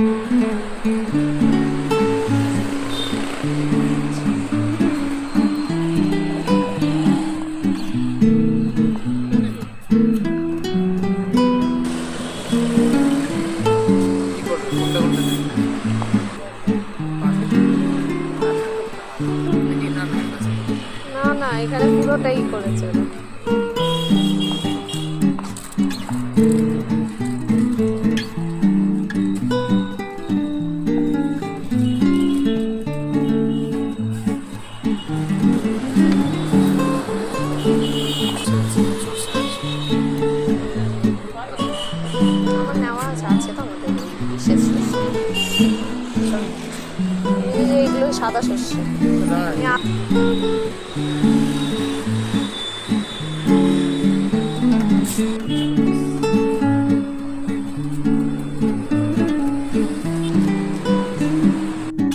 না, না, এখানে পুরোটাই করেছে। খবর নেওয়া আছে তো আমাদের। বিশেষ এগুলো সাদা শস্য Thank.